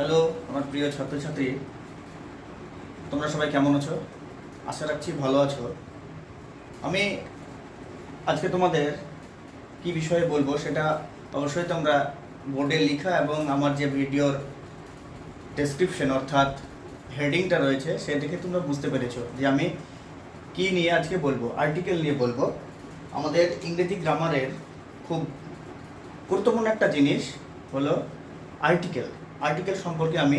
Hello, আমার প্রিয় ছাত্রছাত্রী। তোমরা সবাই কেমন আছো? আশা রাখছি ভালো আছো। আমি আজকে তোমাদের কি বিষয়ে বলব সেটা অবশ্যই তোমরা বোর্ডে লেখা এবং আমার যে ভিডিওর ডেসক্রিপশন অর্থাৎ হেডিংটা রয়েছে, সে দেখে তোমরা বুঝতে পেরেছ যে আমি কি নিয়ে আজকে বলব আর্টিকেল নিয়ে বলব। আমাদের ইংরেজি গ্রামারের খুব গুরুত্বপূর্ণ একটা জিনিস হলো আর্টিকেল আর্টিকেল সম্পর্কে আমি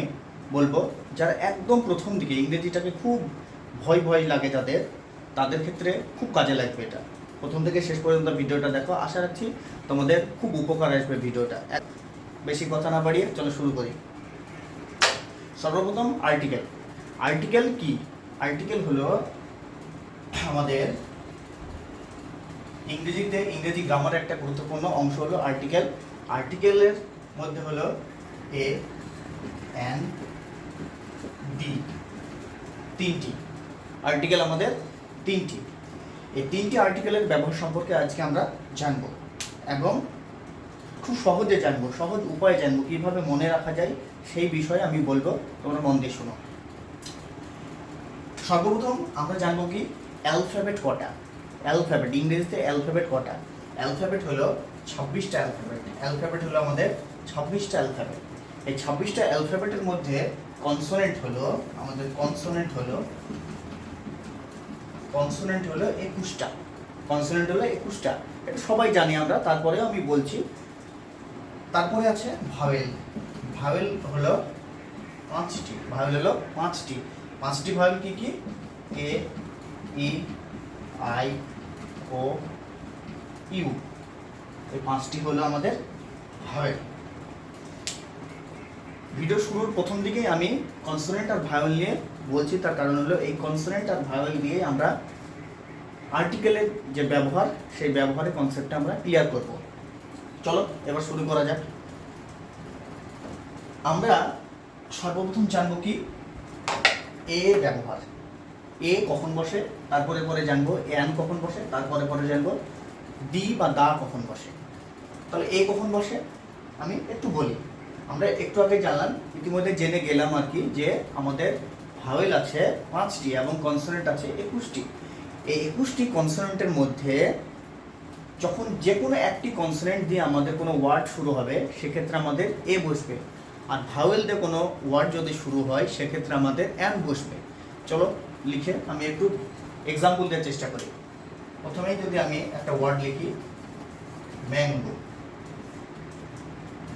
বলব, যারা একদম প্রথম দিকে ইংরেজিটাকে খুব ভয় ভয় লাগে যাদের, তাদের ক্ষেত্রে খুব কাজে লাগবে এটা। প্রথম থেকে শেষ পর্যন্ত ভিডিওটা দেখো, আশা রাখছি তোমাদের খুব উপকার আসবে ভিডিওটা। বেশি কথা না বাড়িয়ে চলো শুরু করি। সর্বপ্রথম আর্টিকেল আর্টিকেল কি? আর্টিকেল হলো আমাদের ইংরেজিতে ইংরেজি গ্রামারের একটা গুরুত্বপূর্ণ অংশ হলো আর্টিকেল আর্টিকেলের মধ্যে হলো এ এন ডি তিনটি। আর্টিকেল আমাদের তিনটি। এই তিনটি আর্টিকেলের ব্যবহার সম্পর্কে আজকে আমরা জানব এবং খুব সহজে জানব, সহজ উপায়ে জানব কীভাবে মনে রাখা যায় সেই বিষয়ে আমি বলব। তোমরা মন দিয়ে শোনো। সর্বপ্রথম আমরা জানব কি অ্যালফাবেট কটা? অ্যালফাবেট ইংরেজিতে অ্যালফাবেট কটা? অ্যালফাবেট হলো ছাব্বিশটা অ্যালফাবেট অ্যালফাবেট হলো আমাদের ছাব্বিশটা অ্যালফাবেট এই ছাব্বিশটা অ্যালফাবেটের মধ্যে কনসোনেন্ট হলো, আমাদের কনসোনেন্ট হলো কনসোনেন্ট হলো একুশটা কনসোনেন্ট হলো একুশটা। এটা সবাই জানি আমরা, তারপরেও আমি বলছি। তারপরে আছে ভাওয়েল ভাওয়েল হলো পাঁচটি ভাওয়েল হলো পাঁচটি। পাঁচটি ভাওয়েল কি কি? A E, I, O, U. এই পাঁচটি হলো আমাদের ভাওয়েল ভিডিও শুরুর প্রথম দিকেই আমি কনসোনেন্ট আর ভায়োল নিয়ে বলছি, তার কারণ হলো এই কনসোনেন্ট আর ভায়োল দিয়ে আমরা আর্টিকেলের যে ব্যবহার, সেই ব্যবহারের কনসেপ্টটা আমরা ক্লিয়ার করব। চলো, এবার শুরু করা যাক। আমরা সর্বপ্রথম জানব কি? এ ব্যবহার। এ কখন বসে? তারপরে পরে জানব। এন কখন বসে? তারপরে পরে জানব। ডি বা দা কখন বসে? তাহলে এ কখন বসে? আমি একটু বলি। আমরা একটু আগে জানলাম, ইতিমধ্যে জেনে গেলাম আর কি যে আমাদের ভাওয়েল আছে পাঁচটি এবং কনসোনেন্ট আছে একুশটি। এই একুশটি কনসোনেন্টের মধ্যে যখন যে কোনো একটি কনসোনেন্ট দিয়ে আমাদের কোনো ওয়ার্ড শুরু হবে, সেক্ষেত্রে আমাদের এ বসবে। আর ভাওয়েল দিয়ে কোনো ওয়ার্ড যদি শুরু হয়, সেক্ষেত্রে আমাদের অ্যান বসবে। চলো, লিখে আমি একটু এক্সাম্পল দেওয়ার চেষ্টা করি। প্রথমেই যদি আমি একটা ওয়ার্ড লিখি ম্যাঙ্গো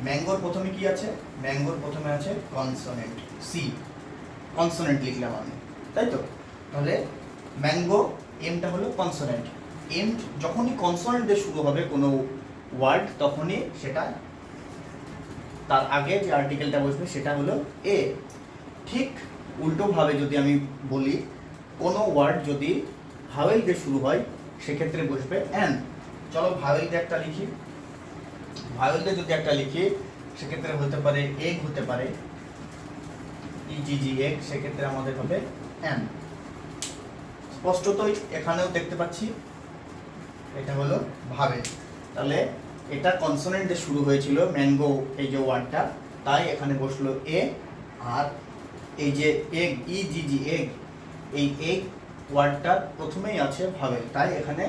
ম্যাঙ্গোর প্রথমে কি আছে? ম্যাঙ্গোর প্রথমে আছে কনসোনেন্ট সি কনসোনেন্ট লিখলাম আমি, তাই তো? তাহলে ম্যাঙ্গো এমটা হলো কনসোনেন্ট এম যখনই কনসোনেন্ট দিয়ে শুরু হবে কোনো ওয়ার্ড তখনই সেটা তার আগে যে আর্টিকেলটা বসবে সেটা হলো এ ঠিক উল্টোভাবে যদি আমি বলি, কোনো ওয়ার্ড যদি ভাওয়েল দিয়ে শুরু হয়, সেক্ষেত্রে বসবে অ্যান চলো ভাওয়েল দিয়ে একটা লিখি। ভাওয়েল যদি একটা লিখি, সেক্ষেত্রে হতে পারে এগ হতে পারে ইজিজি এগ সেক্ষেত্রে আমাদের হবে অ্যান স্পষ্টতই এখানেও দেখতে পাচ্ছি, এটা হলো ভাবে তাহলে এটা কনসোনেন্ট শুরু হয়েছিল ম্যাঙ্গো এই যে ওয়ার্ডটা তাই এখানে বসল এ আর এই যে egg E G G egg ওয়ার্ডটা প্রথমেই আছে ভাবে তাই এখানে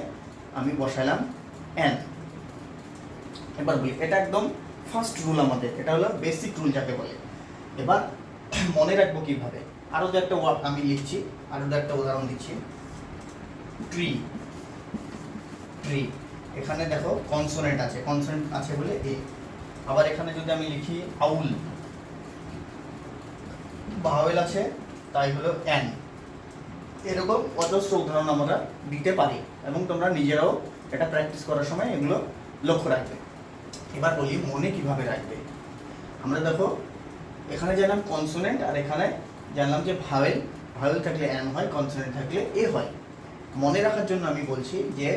আমি বসালাম এন এবার বলি, এটা একদম ফার্স্ট রুল আমাদের, এটা হলো বেসিক রুল যাকে বলে। এবার মনে রাখব কীভাবে? আরও দু একটা আমি লিখছি আরও দু একটা উদাহরণ দিচ্ছি। ট্রি ট্রি এখানে দেখো কনসোনেন্ট আছে কনসোনেন্ট আছে বলে এ আবার এখানে যদি আমি লিখি আউল ভাওয়েল আছে, তাই হলো অ্যান এরকম অজস্র উদাহরণ আমরা দিতে পারি, এবং তোমরা নিজেরাও এটা প্র্যাকটিস করার সময় এগুলো লক্ষ্য রাখবে। এবার বলি মনে কীভাবে রাখবে। আমরা দেখো, এখানে জানলাম কনসোনেন্ট আর এখানে জানলাম যে ভাওয়েল ভাওয়েল থাকলে অ্যান হয় কনসোনেন্ট থাকলে এ হয়। মনে রাখার জন্য আমি বলছি যে,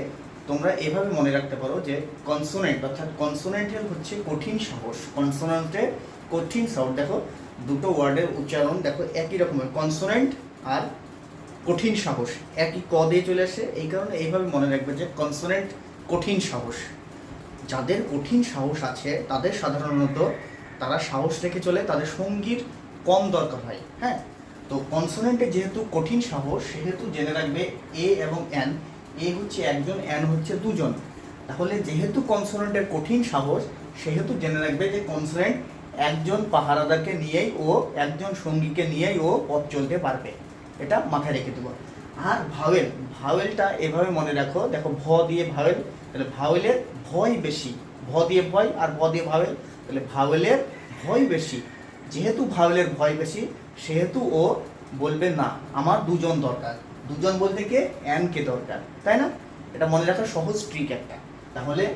তোমরা এভাবে মনে রাখতে পারো যে কনসোনেন্ট অর্থাৎ কনসোনেন্টের হচ্ছে কঠিন সাহস। কনসোনেন্টের কঠিন সাউন্ড দেখো, দুটো ওয়ার্ডের উচ্চারণ দেখো একই রকমের কনসোনেন্ট আর কঠিন সাহস। একই ক দিয়ে চলে আসে। এই কারণে এইভাবে মনে রাখবে যে কনসোনেন্ট কঠিন সাহস। যাদের কঠিন সাহস আছে, তাদের সাধারণত তারা সাহস রেখে চলে, তাদের সঙ্গীর কম দরকার হয় হ্যাঁ? তো কনসোনেন্টে যেহেতু কঠিন সাহস, সেহেতু জেনে রাখবে এ এবং এন এ হচ্ছে একজন এন হচ্ছে দুজন। তাহলে যেহেতু কনসোনেন্টের কঠিন সাহস, সেহেতু জেনে রাখবে যে কনসোনেন্ট একজন পাহারাদারকে নিয়েই ও একজন সঙ্গীকে নিয়েই ও পথ চলতে পারবে। এটা মাথায় রেখে দেবো। আর ভাওয়েল ভাওয়েলটা এভাবে মনে রাখো, দেখো, ভ দিয়ে ভাওয়েল তাহলে ভাওয়েলের ভয় বেশি। ভ দিয়ে ভয় আর ভ দিয়ে ভাওয়েল। তাহলে ভাওয়েলের ভয় বেশি। যেহেতু ভাওয়েলের ভয় বেশি, সেহেতু ও বলবে না, আমার দুজন দরকার। দুজন বলতে কে? কে দরকার। তাই না? এটা মনে রাখার সহজ ট্রিক একটা। তাহলে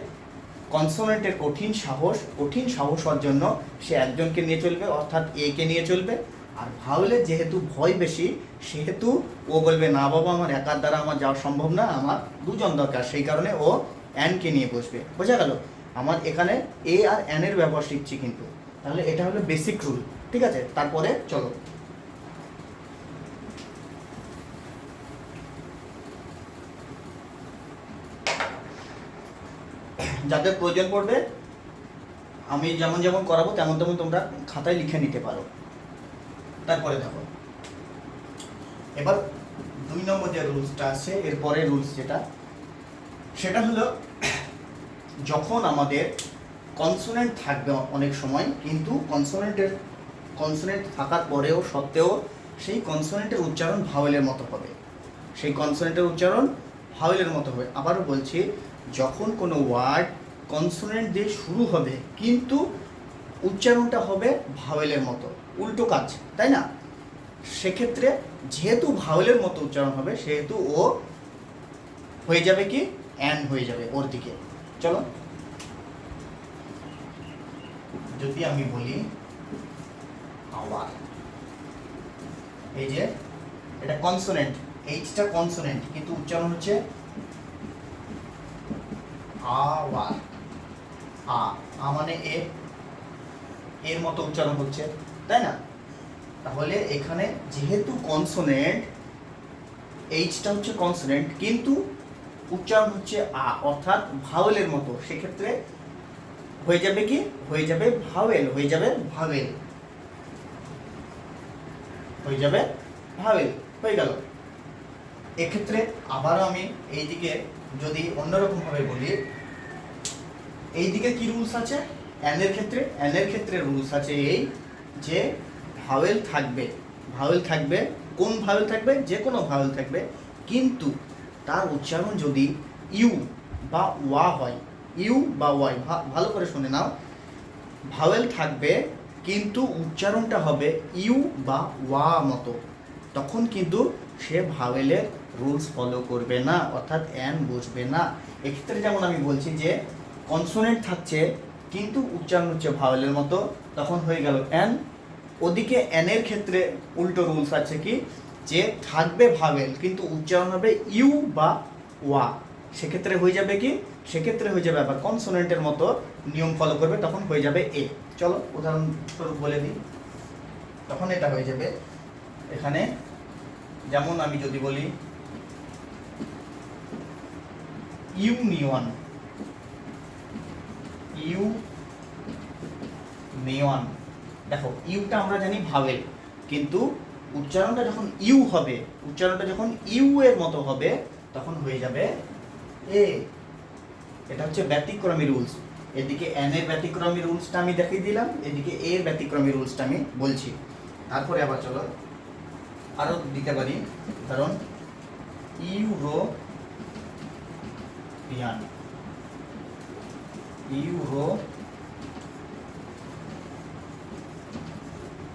কনসোনেন্টের কঠিন সাহস কঠিন সাহস হওয়ার জন্য সে একজনকে নিয়ে চলবে, অর্থাৎ এ কে নিয়ে চলবে। আর ভাওয়েলের যেহেতু ভয় বেশি, সেহেতু ও বলবে, না বাবা, আমার একার দ্বারা আমার যাওয়া সম্ভব না, আমার দুজন দরকার। সেই কারণে ও অ্যানকে নিয়ে বসবে। বোঝা গেল? আমার এখানে এ আর অ্যানের ব্যবহার শিখছি কিন্তু। তাহলে এটা হলো বেসিক রুল ঠিক আছে? তারপরে চলো। যাদের প্রয়োজন পড়বে, আমি যেমন যেমন করাবো, তেমন তেমন তোমরা খাতায় লিখে নিতে পারো। তারপরে দেখো। এবার দুই নম্বর যে রুলসটা আছে, এরপরে রুলস যেটা সেটা হলো, যখন আমাদের কনসোনেন্ট থাকবে অনেক সময়, কিন্তু কনসোনেন্টের কনসোনেন্ট থাকার পরেও সত্ত্বেও সেই কনসোনেন্টের উচ্চারণ ভাওয়েলের মতো হবে। সেই কনসোনেন্টের উচ্চারণ ভাওয়েলের মতো হবে। আবারও বলছি, যখন কোনো ওয়ার্ড কনসোনেন্ট দিয়ে শুরু হবে, কিন্তু উচ্চারণটা হবে ভাওয়েলের মতো, উল্টো কাজ, তাই না? সেক্ষেত্রে যেহেতু ভাওয়েলের মতো উচ্চারণ হবে, সেহেতু ও হয়ে যাবে কি? অ্যান হয়ে যাবে ওর দিকে। চলো। যদি আমি বলি আওয়ার এই যে, এটা কনসোনেন্ট এইচটা কনসোনেন্ট কিন্তু উচ্চারণ হচ্ছে আওয়ার আ আ মানে এ, এর মতো উচ্চারণ হচ্ছে, তাই না? তাহলে এখানে যেহেতু কনসোনেন্ট এইচটা হচ্ছে কনসোনেন্ট কিন্তু উচ্চারণ হচ্ছে আ, অর্থাৎ ভাওয়েলের মতো। সেক্ষেত্রে হয়ে যাবে কি? হয়ে যাবে ভাওয়েল, হয়ে যাবে ভাওয়েল। হয়ে যাবে ভাওয়েল, হয়ে গেল। এক্ষেত্রে আবারও আমি এইদিকে যদি অন্যরকম ভাবে বলি, এইদিকে কি রুলস আছে? অ্যানের ক্ষেত্রে অ্যানের ক্ষেত্রে রুলস আছে এই যে ভাওয়েল থাকবে। ভাওয়েল থাকবে, কোন ভাওয়েল থাকবে? যে কোনো ভাওয়েল থাকবে। কিন্তু তার উচ্চারণ যদি ইউ বা ওয়া হয়, ইউ বা ওয়াই ভালো করে শুনে নাও। ভাওয়েল থাকবে, কিন্তু উচ্চারণটা হবে ইউ বা ওয়া মতো। তখন কিন্তু সে ভাওয়েলের রুলস ফলো করবে না, অর্থাৎ অ্যান বুঝবে না। এক্ষেত্রে যেমন আমি বলছি যে, কনসোনেন্ট থাকছে, কিন্তু উচ্চারণ হচ্ছে ভাওয়েলের মতো। তখন হয়ে গেল অ্যান। ওদিকে অ্যানের ক্ষেত্রে উল্টো রুলস আছে কি? যে থাকবে ভাওয়েল কিন্তু উচ্চারণ হবে ইউ বা ওয়া। সেক্ষেত্রে হয়ে যাবে কি? সেক্ষেত্রে হয়ে যাবে আবার কনসোনেন্টের মতো নিয়ম ফলো করবে, তখন হয়ে যাবে এ। চলো, উদাহরণস্বরূপ বলে দিই। তখন এটা হয়ে যাবে এখানে, যেমন আমি যদি বলি, ইউনিয়ন। ইউ নিয়ন দেখো, ইউটা আমরা জানি ভাবেল কিন্তু উচ্চারণটা যখন ইউ হবে, উচ্চারণটা যখন ইউ এর মতো হবে, তখন হয়ে যাবে এ। এটা হচ্ছে ব্যতিক্রমী রুলস। এদিকে এন এর ব্যতিক্রমী রুলসটা আমি দেখিয়ে দিলাম, এদিকে এ এর ব্যতিক্রমী রুলসটা আমি বলছি। তারপরে আবার চলো আরও দিতে পারি। কারণ ইউরো পিয়ান ইউরো,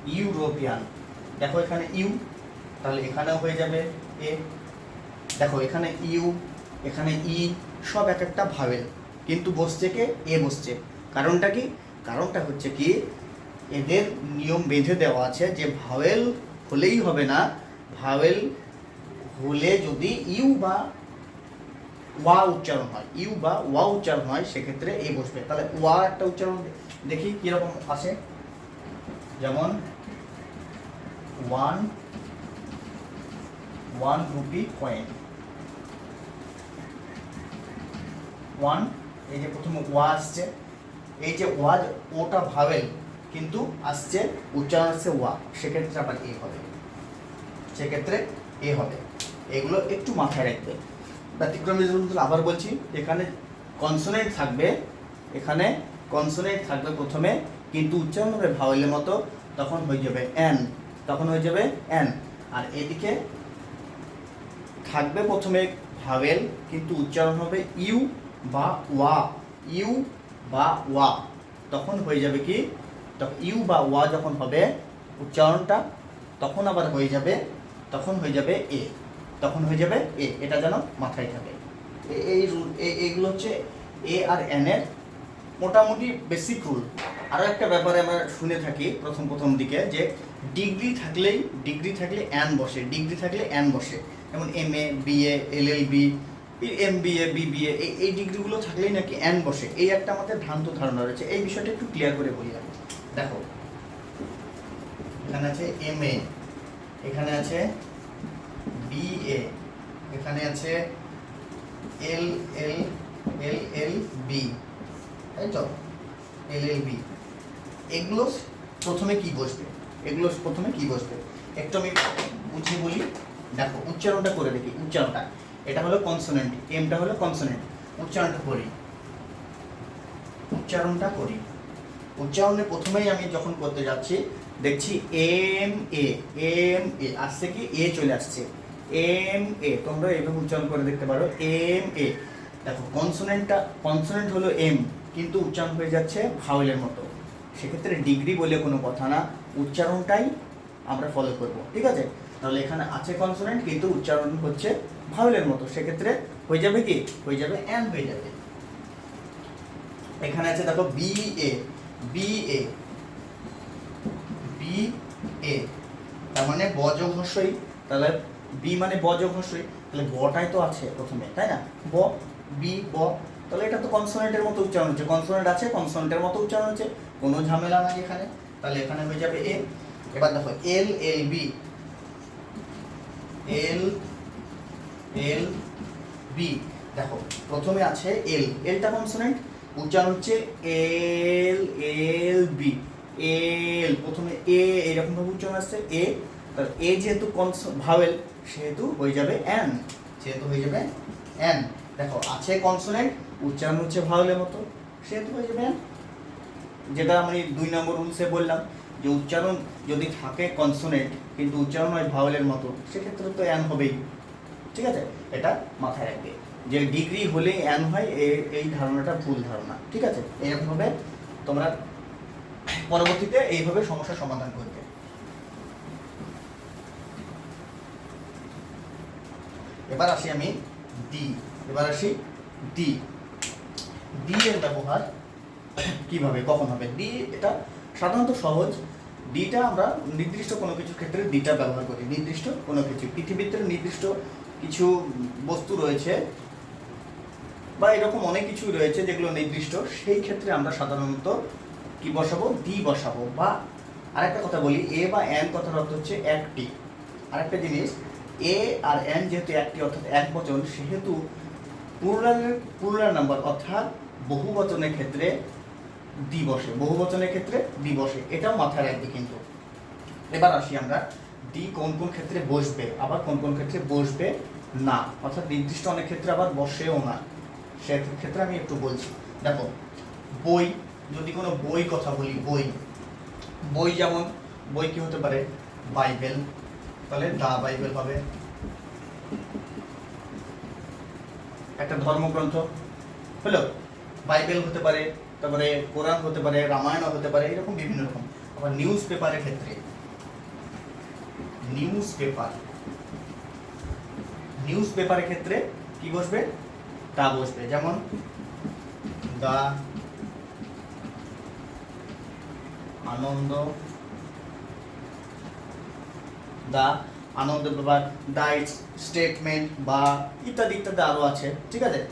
ইউরোপিয়ান। দেখো এখানে ইউ, তাহলে এখানেও হয়ে যাবে এ। দেখো এখানে ইউ, এখানে ই, সব এক একটা ভাবেল কিন্তু বসছে কে? এ বসছে। কারণটা কি? কারণটা হচ্ছে কি, এদের নিয়ম বেঁধে দেওয়া আছে যে ভাওয়েল হলেই হবে না। ভাওয়েল হলে যদি ইউ বা ওয়া উচ্চারণ হয়, ইউ বা ওয়া উচ্চারণ হয়, সেক্ষেত্রে এ বসবে। তাহলে ওয়া একটা উচ্চারণ দেখি কীরকম আসে। যেমন one one rupee coin one এই যে প্রথমে ওয়া আসছে, এই যে ওয়া ওটা ভাবেল কিন্তু আসছে উচ্চারণ আসছে ওয়া, সেক্ষেত্রে আবার এ হবে। সেক্ষেত্রে এ হবে। এগুলো একটু মাথায় রাখবে ব্যতিক্রমী আবার বলছি, এখানে কনসোনেন্ট থাকবে, এখানে কনসোনেন্ট থাকবে প্রথমে, কিন্তু উচ্চারণ হবে ভাওয়েলের মতো, তখন হয়ে যাবে এন তখন হয়ে যাবে এন আর এদিকে থাকবে প্রথমে ভাবেল কিন্তু উচ্চারণ হবে ইউ বা ওয়া। ইউ বা ওয়া। তখন হয়ে যাবে কি? তখন ইউ বা ওয়া যখন হবে উচ্চারণটা, তখন আবার হয়ে যাবে, তখন হয়ে যাবে এ তখন হয়ে যাবে এ এটা যেন মাথায় থাকে। এই রুল এইগুলো হচ্ছে এ আর এন এর মোটামুটি বেসিক রুল আরও একটা ব্যাপারে আমরা শুনে থাকি প্রথম প্রথম দিকে যে ডিগ্রি থাকলেই, ডিগ্রি থাকলে অ্যান বসে, ডিগ্রি থাকলে অ্যান বসে। যেমন M A BA L L B M B A BBA এই এই ডিগ্রিগুলো থাকলেই নাকি অ্যান বসে। এই একটা আমাদের ভ্রান্ত ধারণা রয়েছে। এই বিষয়টা একটু ক্লিয়ার করে বলি আমি। দেখো, এখানে আছে এম এ এখানে আছে বিএ এখানে আছে এল এল এল এল বি তাই তো? এল এল বি এগুলো প্রথমে কি বসবে? এগুলো প্রথমে কি বসবে? একটু আমি বুঝিয়ে বলি। দেখো, উচ্চারণটা করে দেখি, উচ্চারণটা। এটা হলো কনসোনেন্ট এমটা হলো কনসোনেন্ট উচ্চারণটা করি। উচ্চারণটা করি। উচ্চারণে প্রথমেই আমি যখন করতে যাচ্ছি, দেখছি এম এ এম এ আসছে কি? এ চলে আসছে। এম এ তোমরা এইভাবে উচ্চারণ করে দেখতে পারো। এম এ দেখো কনসোনেন্টটা কনসোনেন্ট হলো এম কিন্তু উচ্চারণ হয়ে যাচ্ছে ভাওয়েলের মতো। সেক্ষেত্রে ডিগ্রি বলে কোনো কথা না। উচ্চারণটাই আমরা ফলো করব, ঠিক আছে? তাহলে এখানে আছে কনসোনেন্ট কিন্তু উচ্চারণ হচ্ছে ভাওয়েলের মতো। সেক্ষেত্রে হয়ে যাবে কি? হয়ে যাবে এন হয়ে যাবে। এখানে আছে দেখো B A B A B A তার মানে বজ ঘষই তাহলে বি মানে বজ ঘষই তাহলে বটাই তো আছে প্রথমে, তাই না? ব বি ব, তাহলে এটা তো কনসোনেন্টের মতো উচ্চারণ হচ্ছে। কনসোনেন্ট আছে কনসোনেন্টের মতো উচ্চারণ হচ্ছে, কোনো ঝামেলা নাই এখানে। তাহলে এখানে হয়ে যাবে এ এবার দেখো এল L B L L B দেখো, প্রথমে আছে এল এলটা কনসোনেন্ট উচ্চারণ হচ্ছে এল এল বি এল প্রথমে এ এরকম ভাবে উচ্চারণ আসছে এ তার এ যেহেতু কনস ভাওয়েল সেহেতু হয়ে যাবে এন সেহেতু হয়ে যাবে এন দেখো, আছে কনসোনেন্ট উচ্চারণ হচ্ছে ভাওয়েলের মতো, সেহেতু হয়ে যাবে এন যেটা আমি দুই নম্বর রুলসে বললাম, যে উচ্চারণ যদি থাকে কনসোনেন্ট কিন্তু উচ্চারণ হয় ভাওয়েলের মতো, সেক্ষেত্রে তো অ্যান হবেই। ঠিক আছে? এটা মাথায় রাখবে। যে ডিগ্রি হলেই অ্যান হয় এই ধারণাটা ভুল ধারণা। ঠিক আছে? এরকমভাবে তোমরা পরবর্তীতে এইভাবে সমস্যার সমাধান করবে। এবার আসি আমি ডি এবার আসি ডি ডি এর ব্যবহার কীভাবে, কখন হবে? ডি এটা সাধারণত সহজ। ডিটা আমরা নির্দিষ্ট কোনো কিছু ক্ষেত্রে ডিটা ব্যবহার করি। নির্দিষ্ট কোনো কিছু। পৃথিবীতে নির্দিষ্ট কিছু বস্তু রয়েছে বা এরকম অনেক কিছু রয়েছে যেগুলো নির্দিষ্ট। সেই ক্ষেত্রে আমরা সাধারণত কি বসাবো? ডি বসাবো বা আরেকটা কথা বলি এ বা এন কথার অর্থ হচ্ছে একটি। আরেকটা জিনিস এ আর এন যেহেতু একটি, অর্থাৎ এক বচন, সেহেতু প্লুরালের প্লুরাল নাম্বার, অর্থাৎ বহু বচনের ক্ষেত্রে দি বসে বহু বচনের ক্ষেত্রে দিবসে এটাও মাথায় রাখবে কিন্তু। এবার আসি আমরা ডি কোন কোন ক্ষেত্রে বসবে, আবার কোন কোন ক্ষেত্রে বসবে না। অর্থাৎ নির্দিষ্ট অনেক ক্ষেত্রে আবার বসেও না। সে ক্ষেত্রে আমি একটু বলছি। দেখো, বই, যদি কোনো বই কথা বলি, বই। বই যেমন, বই কি হতে পারে? বাইবেল। তাহলে দা বাইবেল হবে। একটা ধর্মগ্রন্থ। হলো, বাইবেল হতে পারে তারপরে কোরআন হতে পারে, রামায়ণ হতে পারে, এরকম বিভিন্ন রকম। আবার নিউজ পেপারের ক্ষেত্রে। নিউজ পেপার নিউজ পেপারের ক্ষেত্রে কি বসবে? তা বসবে। যেমন দা আনন্দ দা আনন্দ পেপার দা স্টেটমেন্ট বা ইত্যাদি ইত্যাদি আরও আছে। ঠিক আছে?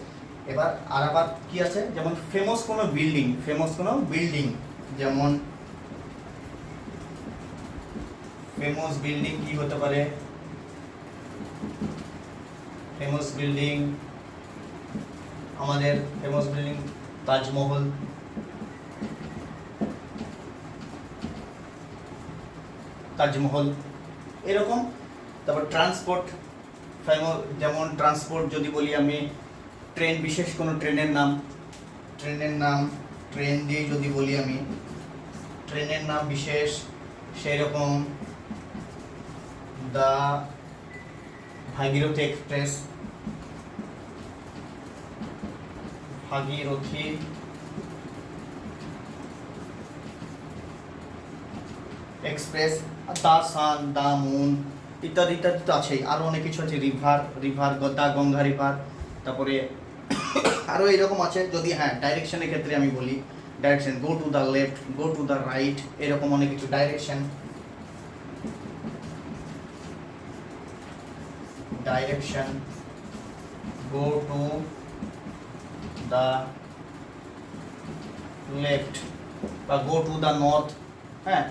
এবার আর আবার কি আছে? যেমন ফেমাস কোনো বিল্ডিং ফেমাস কোনো বিল্ডিং যেমন ফেমাস বিল্ডিং কি হতে পারে? ফেমাস বিল্ডিং আমাদের ফেমাস বিল্ডিং তাজমহল। তাজমহল, এরকম। তারপর ট্রান্সপোর্ট যেমন ট্রান্সপোর্ট যদি বলি আমি ট্রেন, বিশেষ কোনো ট্রেনের নাম? ট্রেনের নাম, ট্রেন দিয়ে যদি বলি আমি, ট্রেনের নাম বিশেষ সেই রকম the Bhagirathi express. Bhagirathi express, the sun, the moon, ইত্যাদি ইত্যাদি তো আছেই। আরও অনেক কিছু আছে, river river the Ganga river, তারপরে আরও এরকম আছে, যদি হ্যাঁ ডাইরেকশনের ক্ষেত্রে আমি বলি direction go to the left go to the right এরকম অনেক কিছু direction direction go to the left বা গো টু দ্য নর্থ হ্যাঁ?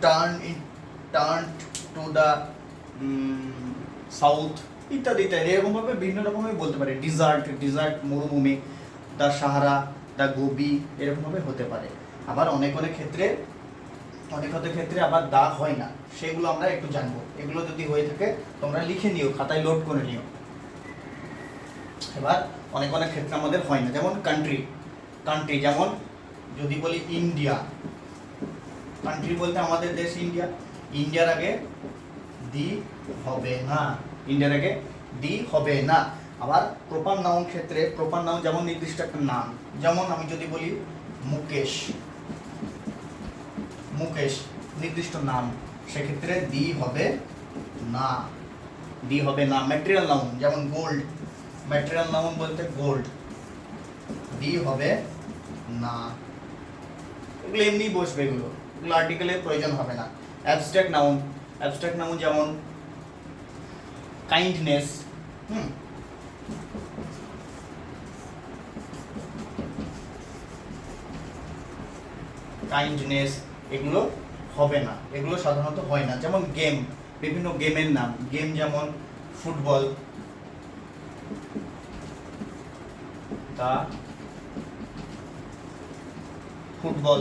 Turn in turn to the south ইত্যাদি ইত্যাদি। এরকমভাবে বিভিন্ন রকমের বলতে পারে। ডিজার্ট ডিজার্ট মরুভূমি দ্য সাহারা দ্য গোবি এরকমভাবে হতে পারে। আবার অনেক অনেক ক্ষেত্রে, অনেক অনেক ক্ষেত্রে আবার দা হয় না। সেগুলো আমরা একটু জানব। এগুলো যদি হয়ে থাকে, তোমরা লিখে নিও, খাতায় লোড করে নিও। এবার অনেক অনেক ক্ষেত্রে আমাদের হয় না। যেমন কান্ট্রি কান্ট্রি যেমন যদি বলি ইন্ডিয়া কান্ট্রি বলতে আমাদের দেশ ইন্ডিয়া ইন্ডিয়ার আগে দি হবে না। ইন্ডিয়ার আগে দি হবে না। আবার প্রপার নাউন ক্ষেত্রে প্রপার নাউন যেমন নির্দিষ্ট একটা নাম, যেমন আমি যদি বলি মুকেশ মুকেশ নির্দিষ্ট নাম, সেক্ষেত্রে দি হবে না। দি হবে না ম্যাটেরিয়াল নাউন যেমন গোল্ড ম্যাটেরিয়াল নাউন বলতে গোল্ড দি হবে না। এগুলো এমনি বসবে এগুলো। এগুলো আর্টিকেলের প্রয়োজন হবে না। অ্যাবস্ট্রাক্ট নাউন অ্যাবস্ট্রাক্ট নাউন যেমন কাইন্ডনেস হুম কাইন্ডনেস এগুলো হবে না। এগুলো সাধারণত হয় না। যেমন গেম বিভিন্ন গেমের নাম। গেম যেমন football the football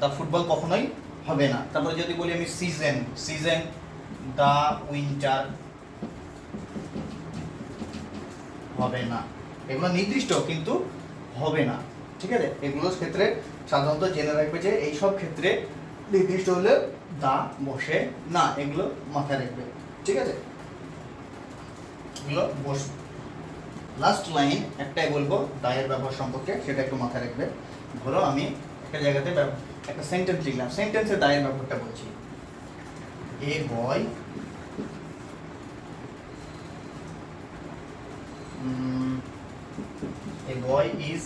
the football কখনোই হবে না। তারপরে যদি বলি আমি সিজন সিজন দা উইন্টার হবে না। এগুলো নির্দিষ্ট, কিন্তু হবে না। ঠিক আছে? এগুলোর ক্ষেত্রে সাধারণত জেনে রাখবে যে এই সব ক্ষেত্রে নির্দিষ্ট হলে দা বসে না, এগুলো মাথায় রাখবে। ঠিক আছে? এগুলো বসবে লাস্ট লাইন একটাই বলব, দায়ের ব্যবহার সম্পর্কে, সেটা একটু মাথায় রাখবে। ধরো আমি একটা জায়গাতে একটা সেন্টেন্স লিখলাম। সেন্টেন্সে দায়ের ব্যাপারটা বলছি। এ বয় a boy is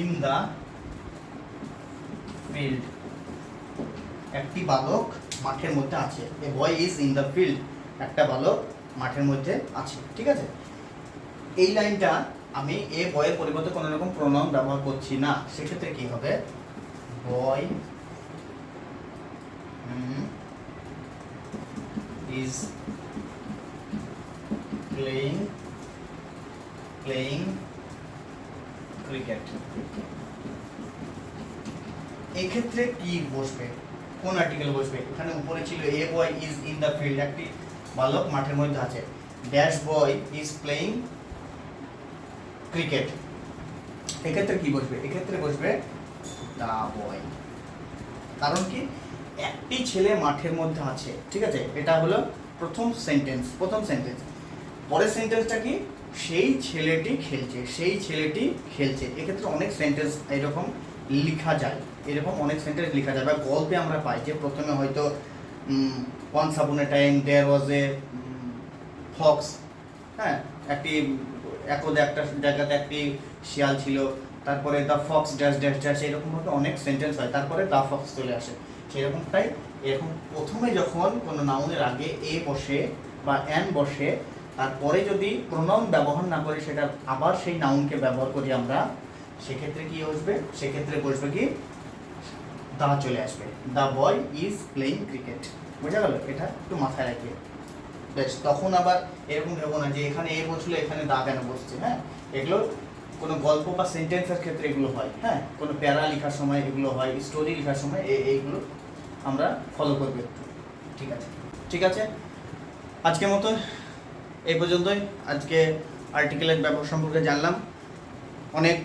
in the field. একটি বালক মাঠের মধ্যে আছে। A boy is in the field একটা বালক মাঠের মধ্যে আছে। ঠিক আছে? এই লাইনটা আমি এ বয়ের পরিবর্তে কোনো রকম প্রণাম ব্যবহার করছি না। সেক্ষেত্রে কি হবে? Boy is playing playing cricket এক্ষেত্রে কি বসবে? কোন আর্টিকেল বসবে? এখানে উপরে ছিল a boy is in the field একটি বালক মাঠের মধ্যে আছে। Dash boy is playing cricket এক্ষেত্রে কি বসবে? এক্ষেত্রে বসবে দা বয় কারণ কি? একটি ছেলে মাঠের মধ্যে আছে, ঠিক আছে? এটা হলো প্রথম সেন্টেন্স প্রথম সেন্টেন্স পরের সেন্টেন্সটা কি? সেই ছেলেটি খেলছে, সেই ছেলেটি খেলছে। এক্ষেত্রে অনেক সেন্টেন্স এরকম লেখা যায়। এরকম অনেক সেন্টেন্স লেখা যায় বা গল্পে আমরা পাই যে প্রথমে হয়তো once upon a time there was a fox হ্যাঁ? একটি, একদে একটা জায়গাতে একটি শিয়াল ছিল। তারপরে the fox dash dash dash এরকমভাবে অনেক সেন্টেন্স হয়। তারপরে দ্য ফক্স চলে আসে। সেরকমটাই এরকম প্রথমে যখন কোনো নাউনের আগে এ বসে বা অ্যান বসে তারপরে যদি প্রোনাউন ব্যবহার না করে, সেটা আবার সেই নাউনকে ব্যবহার করি আমরা, সেক্ষেত্রে কি বসবে সেক্ষেত্রে বসবে কি? দা চলে আসবে। The boy is playing cricket. বোঝা গেল? এটা একটু মাথায় রাখবে বেশ, তখন আবার এরকম ভেবো না যে এখানে এ বসল এখানে দা কেন বসছে হ্যাঁ? এগুলো কোনো গল্প বা সেন্টেন্সের ক্ষেত্রে এগুলো হয় হ্যাঁ? কোনো প্যারা লেখার সময় এগুলো হয় স্টোরি লেখার সময় এইগুলো আমরা ফলো করব ঠিক আছে? ঠিক আছে? আজকের মতো এই পর্যন্তই। আজকে আর্টিকেলের ব্যাপার সম্পর্কে জানলাম। অনেক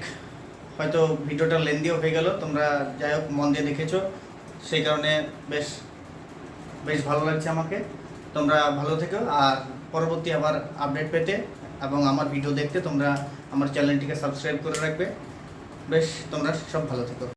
হয়তো ভিডিওটা লেন্দিও হয়ে গেল, তোমরা যাই হোক, মন দিয়ে দেখেছ। সেই কারণে বেশ বেশ ভালো লাগছে আমাকে। তোমরা ভালো থেকো, আর পরবর্তী আবার আপডেট পেতে এবং আমার ভিডিও দেখতে তোমরা আমার চ্যানেলটিকে সাবস্ক্রাইব করে রাখবে। বেশ, তোমরা সব ভালো থেকো।